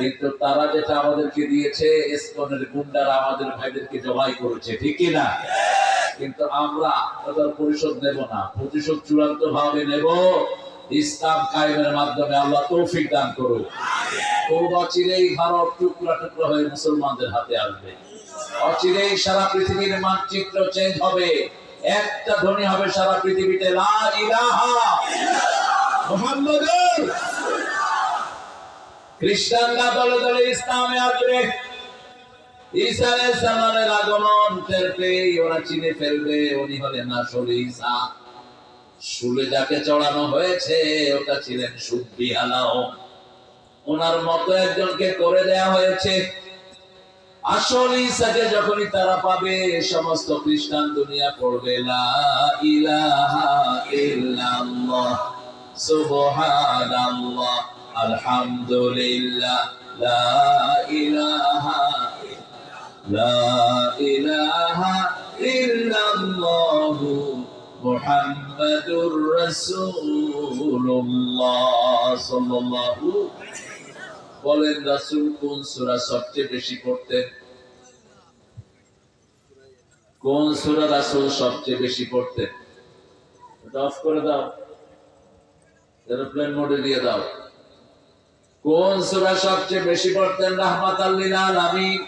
কিন্তু তারা যেটা আমাদেরকে দিয়েছে ইসকনের গুন্ডারা আমাদের ভাইদেরকে জবাই করেছে, ঠিক না? কিন্তু আমরা তাদের পরিশোধ নেব না প্রতিশোধ চূড়ান্ত ভাবে নেব। ইসলাম কায়েমের মাধ্যমে আল্লাহ তৌফিক দান করুক। অচিরেই ভারত টুকরা টুকরা হয়ে মুসলমানদের হাতে আসবে। অচিরেই সারা পৃথিবীর মানচিত্র চেঞ্জ হবে। একটা ধ্বনি হবে সারা পৃথিবীতে, লা ইলাহা মুহাম্মাদুর খ্রিস্টানরা দলে দলে ইসলামে আসবে। আগমন, টের পেয়ে ওরা চিনে ফেলবে, উনি হলেন শুলে যাকে চড়ানো হয়েছে, ওটা ছিলেন ওনার মতো একজনকে করে দেয়া হয়েছে। আসল ঈসাকে যখনই তারা পাবে, সমস্ত খ্রিস্টান দুনিয়া পড়বে, লা ইলাহা ইল্লাল্লাহ, সুবহানাল্লাহ। আলহামদুলিল্লাহ ইলাহা, লা ইলাহা ইল্লাল্লাহু মুহাম্মাদুর রাসূলুল্লাহ সাল্লাল্লাহু, বলেন রাসূল কোন সূরা সবচেয়ে বেশি পড়তেন কোন সূরা রাসূল সবচেয়ে বেশি পড়তেন এটা অফ করে দাও। এরোপ্লেন মোডে দিয়ে দাও। কোন সূরা সবচেয়ে বেশি পড়তেন? আলামিন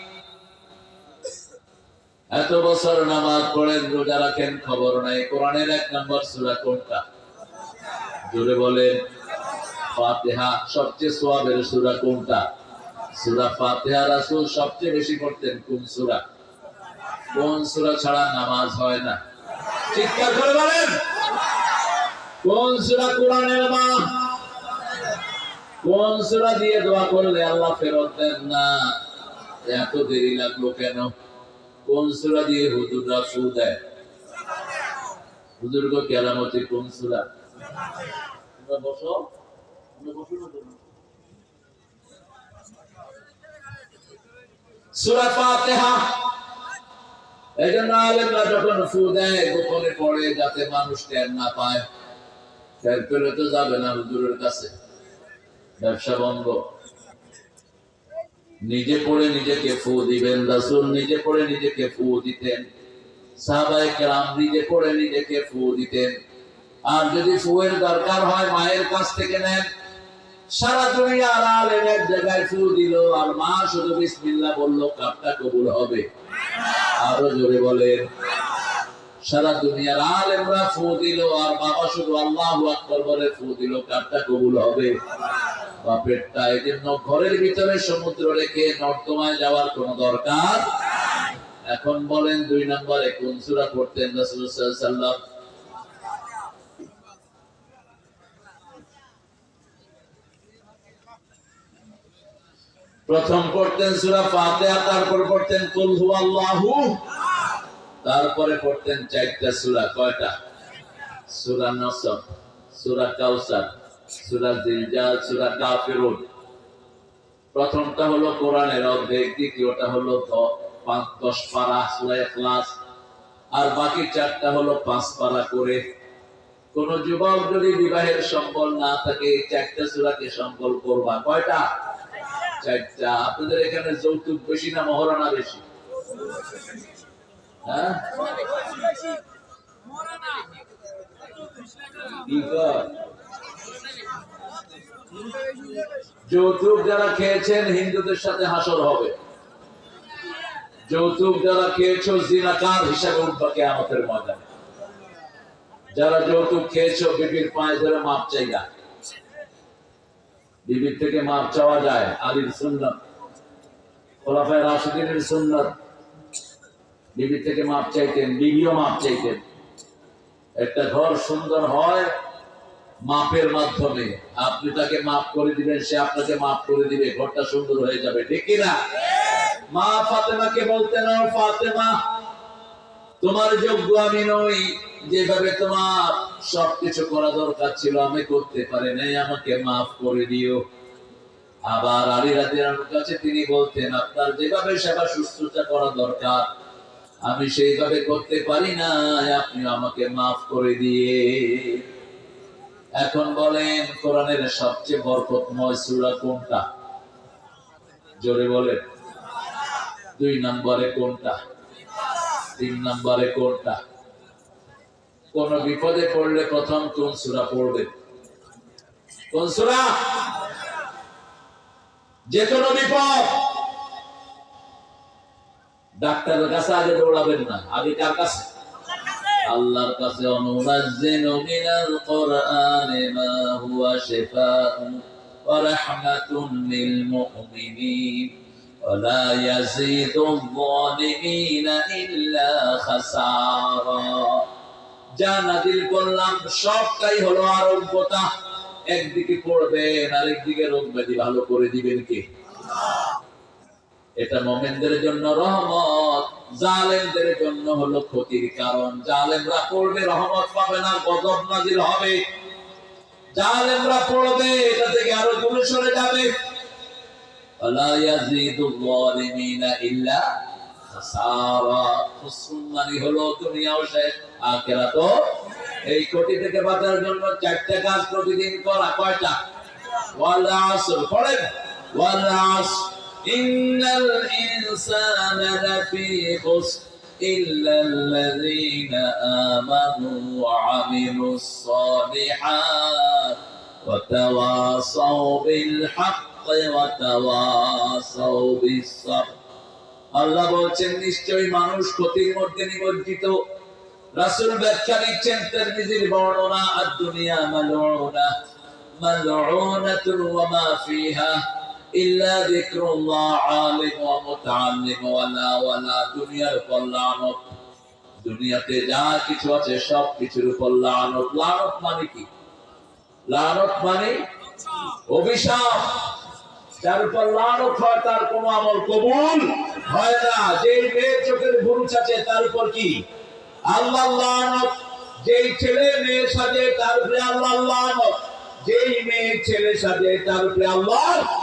এত বছর নামাজ পড়েন, রোজা রাখেন, খবর নাই। কোরআনের এক নম্বর সূরা কোনটা? জোরে বলেন। ফাতিহা, সবচেয়ে সোয়াবের সূরা কোনটা? সূরা ফাতিহা রাসূল সবচেয়ে বেশি পড়তেন কোন সূরা? কোন সূরা ছাড়া নামাজ হয় না? চিৎকার করে বলেন। কোন সূরা কোরআনের মা? কোন সূরা দিয়ে দোয়া করলে আল্লাহ ফেরত দেন না। এত দেরি লাগল কেন? কোন সূরা দিয়ে হুজুররা ফু দেয়। হুজুর গো কেরামতি কোন? সূরা না দেয় যাতে মানুষ টের না পায়। টের পেলে তো যাবে না হুজুরের কাছে। ব্যবসা বন্ধ। নিজে পড়ে নিজেকে ফু দিবেন রাসূল, নিজে পড়ে নিজেকে ফু দিতেন। সাহাবায়ে কেরাম নিজে পড়ে নিজেকে ফু দিতেন। আর যদি ফুয়ের দরকার হয়, মায়ের কাছ থেকে নেন। সারা আলেম এক জায়গায় ফু দিল আর মা শুধু বিসমিল্লাহ বলল, কাপটা কবুল হবে। আরও জোরে বলেন, সারা দুনিয়ার আলেমরা ফু দিল আর বাবা শুধু আল্লাহু আকবার বলে ফু দিল, কাপটা কবুল হবে। বাপেরটা ঘরের ভিতরে সমুদ্র রেখে নর্দমায় যাওয়ার দরকার? এখন বলেন দুই নম্বরে কোন সূরা পড়তেন প্রথম পড়তেন সূরা ফাতিহা, তারপর পড়তেন কুল হুয়াল্লাহু। তারপরে পড়তেন চারটা সূরা, কয়টা? সূরা নসর, সুরা কাউসার সূরা জিলজাল সূরা কাফিরুন। প্রথমটা হলো কোরআনের অর্ধেক দ্বিতীয়টা হলো পাঁচ দশ পারা সূরা ইখলাস। আর বাকি চারটা হলো পাঁচ পারা করে। কোন যুবক যদি বিবাহের সম্বল না থাকে এই চারটা সূরাকে সম্বল করবা। কয়টা? চারটা। আপনাদের এখানে যৌতুক বেশি না মহারণা বেশি? হ্যাঁ? কি? যৌতুক যারা খেয়েছেন, হিন্দুদের সাথে হাসর হবে। যৌতুক যারা খেয়েছো, জিনাকার হিসাবে উঠবা কেয়ামতের ময়দানে। যারা যৌতুক খেয়েছো, বিবির পায়ে ধরে মাপ চাইলা বিবির থেকে মাপ চাওয়া যায়, আলীর সুন্নত। খোলাফায় রাশিদিনের সুন্নত। বিবির থেকে মাপ চাইতেন, বিবিও মাপ চাইতেন। একটা ঘর সুন্দর হয় মাপের মাধ্যমে। আপনি তাকে মাফ করে দিবেন, সে আপনাকে মাফ করে দিবে, ঘরটা সুন্দর হয়ে যাবে, ঠিক কিনা? মা ফাতেমাকে বলতেন "ও ফাতেমা, তোমার যোগ্য আমি নই। যেভাবে তোমার সবকিছু করা দরকার ছিল, আমি করতে পারি নাই, আমাকে মাফ করে দিও। আবার আলী রাদিয়াল্লাহু কাছে তিনি বলতেন, আপনার যেভাবে সেবা, শুশ্রূষা করা দরকার, আমি সেইভাবে করতে পারি না আপনি আমাকে মাফ করে দিয়ে। এখন বলেন, কোরআনের সবচেয়ে বরকতময় সূরা কোনটা? জোরে বলে দুই নম্বরে কোনটা? তিন নম্বরে কোনটা? কোন বিপদে পড়লে প্রথম কোন সুরা পড়বে কোন সুরা? যে কোনো বিপদ। ডাক্তারের কাছে আগে দৌড়াবেন না। আগে কার কাছে? আল্লাহর কাছে অনুনাজ্জিলু মিনাল কোরআনি মা হুয়া শিফাউন ওয়া রাহমাতুন লিল মুমিনিন ولا يزيد الظالمين إلا خسارا যা নাজিল করলাম সবটাই হলো আরোগ্যতা একদিকে পড়বেন আরেকদিকে রোগ ব্যাধি ভালো করে দিবেন কে এটা মোমেনদের জন্য রহমত, জালেমদের জন্য হলো ক্ষতির কারণ। জালেমরা পড়বে রহমত পাবে না গজব নাজিল হবে। জালেমরা পড়বে, এটা থেকে আরও দূরে সরে যাবে। যালিমিনা ইল্লা খাসারা। হলো শেষ এই কোটি থেকে বাঁচার জন্য চারটা কাজ প্রতিদিন করা, কয়টা? ওয়াল আসর, পড়েন? ওয়াল আসর। ইন্নাল ইনসানা লাফি খুসর إلا الذين آمنوا وعملوا الصالحات وتواصوا بالحق وتواصوا بالصبر আল্লাহ বলছেন নিশ্চয়ই মানুষ ক্ষতির মধ্যে নিমজ্জিত রাসূল ব্যাখ্যা দিচ্ছেন তিরমিজির বর্ণনা আর দুনিয়া মালউনা মালউনাতুন ওয়া মা ফিহা দুনিয়াতে যা কিছু আছে সব কিছুর উপর লানত। লানত মানে কি? লানত মানে অভিশাপ। যার উপর লানত হয়, তার কোনো আমল কবুল হয় না। যেই মেয়ের চোখের তার উপর কি? আল্লাহ লানত। যেই ছেলে মেয়ে সাজে তার উপরে আল্লাহ লানত। যেই মেয়ে ছেলে সাজে তার উপরে আল্লাহ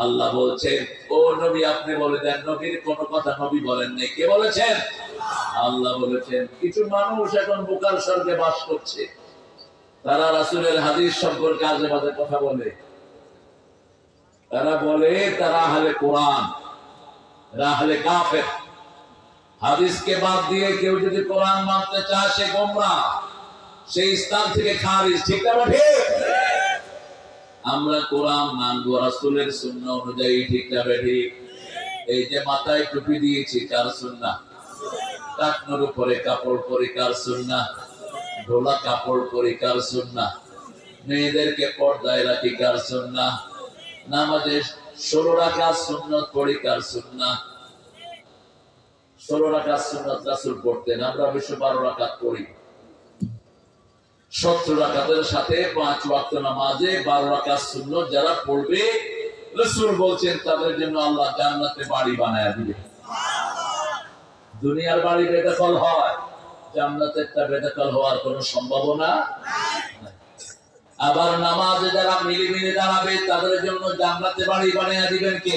আল্লাহ বলছেন, ও নবী, আপনি বলে দেন, নবীর কোন কথা নবী বলেন নেই। কে বলেছেন? আল্লাহ বলেছেন, কিছু মানুষ এখন বোকার স্বর্গে বাস করছে। তারা রাসূলের হাদিস সম্পর্কে আজে বাজে কথা বলে। তারা বলে, তারা হলে কোরআন এরা আহলে কাফের। হাদিসকে বাদ দিয়ে কেউ যদি কোরআন মানতে চায়, সে গোমরাহ সেই স্থান থেকে খারিজ, ঠিক না ঠিক? আমরা কোরআন মানবো, রাসূলের সুন্নাহ অনুযায়ী ঠিক না ঠিক এই যে মাথায় টুপি দিয়েছি, কার সুন্নাহ? টাকনোর উপরে কাপড় পরে, কার সুন্নাহ? ঢোলা কাপড় পরে, কার সুন্নাহ? মেয়েদেরকে পর্দায় রাখি, কার সুন্নাহ? নামাজে ষোলো রাখা সুন্নত পড়ি, কার সুন্নাহ? ষোলো রাখা সুন্নত রাসূল পড়তেন, আমরা বিশ্ব বারো রাকাত পড়ি। সত্তর সাথে পাঁচ নামাজে বারো সুন্নত যারা পড়বে, রসুল বলছেন তাদের জন্য আল্লাহ জান্নাতে বাড়ি বানায় দিবে। দুনিয়ার বাড়ি বেদখল হয় বেদখল হওয়ার কোনো সম্ভাবনা আবার নামাজে যারা মিলি মিলি দাঁড়াবে, তাদের জন্য জান্নাতে বাড়ি বানিয়ে দিবেন কে?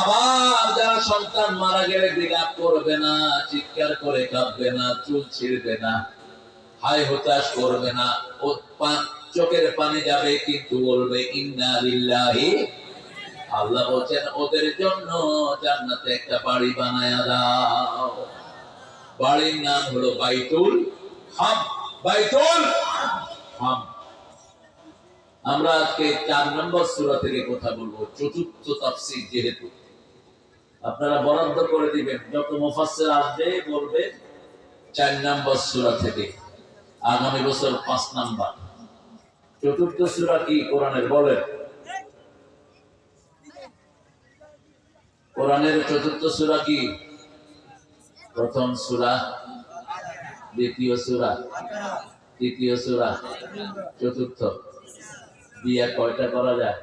আবার যারা সন্তান মারা গেলে বিলাপ করবে না, চিৎকার করে কাঁদবে না, চুল ছিঁড়বে না। হাই হতাশ করবে না। চোখের পানি যাবে কিন্তু বলবে, ইন্না লিল্লাহি। আল্লাহ বলছেন, ওদের জন্য জান্নাতে একটা বাড়ি বানায়া দাও। বাড়ির নাম হলো বাইতুল হাম। বাইতুল হাম। আমরা আজকে চার নম্বর সূরা থেকে কথা বলব, চতুর্থ তাফসীর যেহেতু। আপনারা বরাদ্দ করে দিবেন, যত মুফাসসির আসবে, বলবে, চার নম্বর সূরা থেকে। আগামী বছর পাঁচ নাম্বার। চতুর্থ সুরা কি কোরআনের? বলে কোরআনের চতুর্থ সুরা কি? প্রথম সুরা, দ্বিতীয় সুরা, তৃতীয় সুরা, চতুর্থ। বিয়া কয়টা করা যায়?